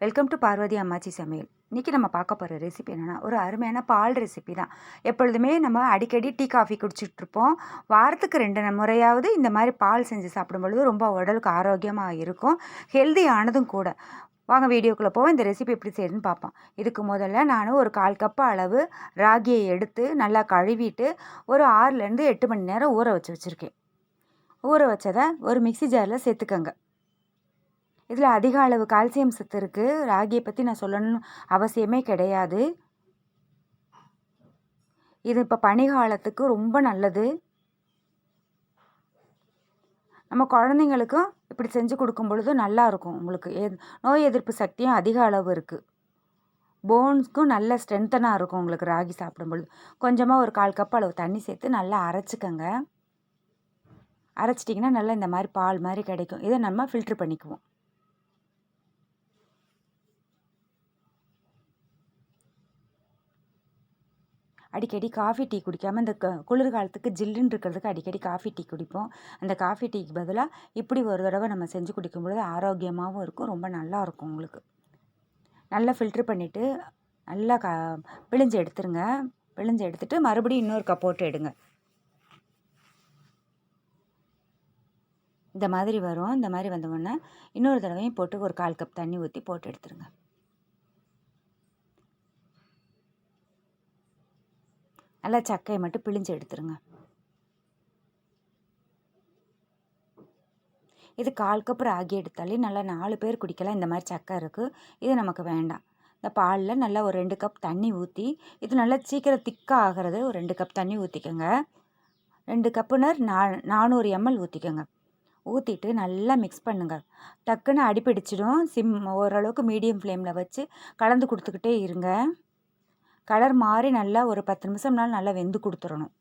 Welcome to Parvati அம்மாச்சி சமையல் இன்றைக்கி நம்ம பார்க்க போகிற ரெசிபி என்னென்னா ஒரு அருமையான பால் ரெசிபி தான். எப்பொழுதுமே நம்ம அடிக்கடி டீ காஃபி குடிச்சிட்ருப்போம் வாரத்துக்கு ரெண்டு முறையாவது இந்த மாதிரி பால் செஞ்சு சாப்பிடும் பொழுது ரொம்ப உடலுக்கு ஆரோக்கியமாக இருக்கும். ஹெல்த்தியானதும் கூட. வாங்க வீடியோக்குள்ளே போவோம். இந்த ரெசிபி எப்படி செய்யணும்னு பார்ப்போம். இதுக்கு முதல்ல நான் ஒரு கால் கப்பு அளவு ராகியை எடுத்து நல்லா கழுவிட்டு ஒரு ஆறுலேருந்து எட்டு மணி நேரம் ஊற வச்சு வச்சுருக்கேன். ஊற வச்சதை ஒரு மிக்சி ஜாரில் சேர்த்துக்கங்க. இதில் அதிக அளவு கால்சியம் சத்து இருக்குது ராகியை பற்றி நான் சொல்லணும்னு அவசியமே கிடையாது. இது இப்போ பனிகாலத்துக்கு ரொம்ப நல்லது. நம்ம குழந்தைங்களுக்கும் இப்படி செஞ்சு கொடுக்கும் பொழுது நல்லா இருக்கும் உங்களுக்கு. எ நோய் எதிர்ப்பு சக்தியும் அதிக அளவு இருக்குது போன்ஸ்க்கும் நல்ல ஸ்ட்ரென்த்தனாக இருக்கும் உங்களுக்கு ராகி சாப்பிடும் பொழுது. கொஞ்சமாக ஒரு கால் கப் அளவு தண்ணி சேர்த்து நல்லா அரைச்சிக்கங்க. அரைச்சிட்டிங்கன்னா நல்லா இந்த மாதிரி பால் மாதிரி கிடைக்கும். இதை நம்ம ஃபில்ட்ரு பண்ணிக்குவோம். அடிக்கடி காஃபி டீ குடிக்காமல் இந்த குளிர்காலத்துக்கு குளிர் காலத்துக்கு ஜில்லுன்னு இருக்கிறதுக்கு அடிக்கடி காஃபி டீ குடிப்போம். அந்த காஃபி டீக்கு பதிலாக இப்படி ஒரு தடவை நம்ம செஞ்சு குடிக்கும் பொழுது ஆரோக்கியமாகவும் இருக்கும் ரொம்ப நல்லா இருக்கும் உங்களுக்கு. நல்லா ஃபில்ட்ரு பண்ணிவிட்டு நல்லா கா பிழிஞ்சு எடுத்துருங்க. பிழிஞ்சு எடுத்துட்டு மறுபடியும் இன்னொரு கப் போட்டு எடுங்க. இந்த மாதிரி வரும். இந்த மாதிரி வந்தவொடனே இன்னொரு தடவையும் போட்டு ஒரு கால் கப் தண்ணி ஊற்றி போட்டு எடுத்துருங்க. நல்லா சக்கையை மட்டும் பிழிஞ்சு எடுத்துருங்க. இது கால் கப் ராகி எடுத்தாலே நல்லா நாலு பேர் குடிக்கலாம். இந்த மாதிரி சக்கை இருக்குது இது நமக்கு வேண்டாம். இந்த பாலில் நல்லா ஒரு ரெண்டு கப் தண்ணி ஊற்றி இது நல்லா சீக்கிரம் திக்காக ஆகிறது ஒரு ரெண்டு கப் தண்ணி ஊற்றிக்கோங்க ரெண்டு கப்புனர் நா நானூறு எம்எல் ஊற்றிக்கோங்க ஊற்றிட்டு நல்லா மிக்ஸ் பண்ணுங்கள் டக்குன்னு அடிப்பிடிச்சிடும் சிம் ஓரளவுக்கு மீடியம் ஃப்ளேமில் வச்சு கலந்து கொடுத்துக்கிட்டே இருங்க. கலர் மாறி நல்லா ஒரு பத்து நிமிஷம்னாலும் நல்லா வெந்து கொடுத்துடணும்.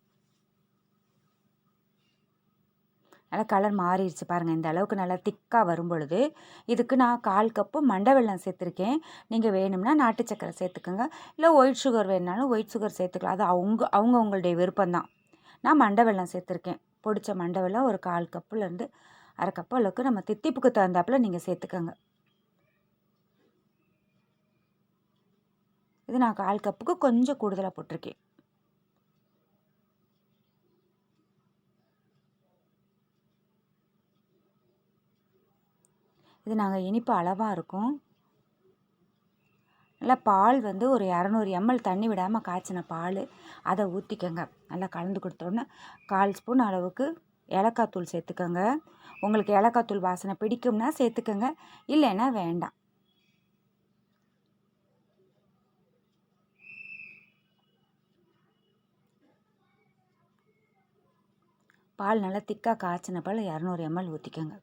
நல்லா கலர் மாறிடுச்சு பாருங்கள் இந்த அளவுக்கு நல்லா திக்காக வரும் பொழுது இதுக்கு நான் கால் கப்பு மண்டை வெள்ளம் சேர்த்துருக்கேன். நீங்கள் வேணும்னா நாட்டு சக்கரை சேர்த்துக்கோங்க. இல்லை ஒயிட் சுகர் வேணுனாலும் ஒயிட் சுகர் சேர்த்துக்கலாம். அது அவங்க அவங்க உங்களுடைய விருப்பம்தான் நான் மண்டை வெள்ளம் சேர்த்துருக்கேன். பிடிச்ச மண்டை வெள்ளம் ஒரு கால் கப்புலேருந்து அரை கப்பு அளவுக்கு நம்ம தித்திப்புக்கு தகுந்தாப்பில் நீங்கள் சேர்த்துக்கோங்க. இது நான் கால் கப்புக்கு கொஞ்சம் கூடுதலாக போட்டிருக்கேன். இது நாங்கள் இனிப்பு அளவாக இருக்கும். நல்லா பால் வந்து ஒரு இரநூறு எம்எல் தண்ணி விடாமல் காய்ச்சின பால் அதை ஊற்றிக்கங்க நல்லா கலந்து கொடுத்தோன்னே கால் ஸ்பூன் அளவுக்கு ஏலக்காய் தூள் சேர்த்துக்கோங்க. உங்களுக்கு ஏலக்காய் தூள் வாசனை பிடிக்கும்னா சேர்த்துக்கோங்க. இல்லைன்னா வேண்டாம். பால் நல்லா திக்காக காய்ச்சின பால் இரநூறு எம்எல் ஊற்றிக்கோங்க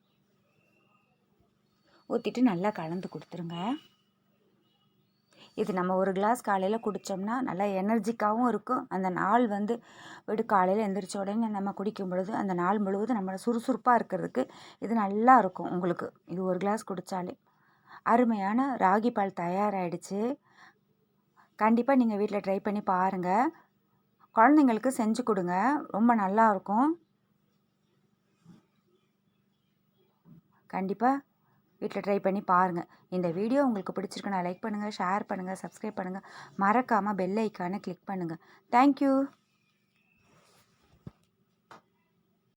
ஊற்றிட்டு நல்லா கலந்து கொடுத்துருங்க. இது நம்ம ஒரு கிளாஸ் காலையில் குடித்தோம்னா நல்லா எனர்ஜிக்காகவும் இருக்கும். அந்த நாள் வந்து விடு காலையில் எந்திரிச்ச உடனே நம்ம குடிக்கும் பொழுது அந்த நாள் முழுவதும் நம்மளை சுறுசுறுப்பாக இருக்கிறதுக்கு இது நல்லா இருக்கும் உங்களுக்கு. இது ஒரு கிளாஸ் குடித்தாலே அருமையான ராகி பால் தயாராகிடுச்சு கண்டிப்பாக நீங்கள் வீட்டில் ட்ரை பண்ணி பாருங்கள் குழந்தைங்களுக்கு செஞ்சு கொடுங்க. ரொம்ப நல்லாயிருக்கும் கண்டிப்பாக வீட்டில் ட்ரை பண்ணி பாருங்கள் இந்த வீடியோ உங்களுக்கு பிடிச்சிருக்குன்னா லைக் பண்ணுங்கள் ஷேர் பண்ணுங்கள் சப்ஸ்கிரைப் பண்ணுங்கள் மறக்காமல் பெல் ஐக்கானை கிளிக் பண்ணுங்கள் தேங்க்யூ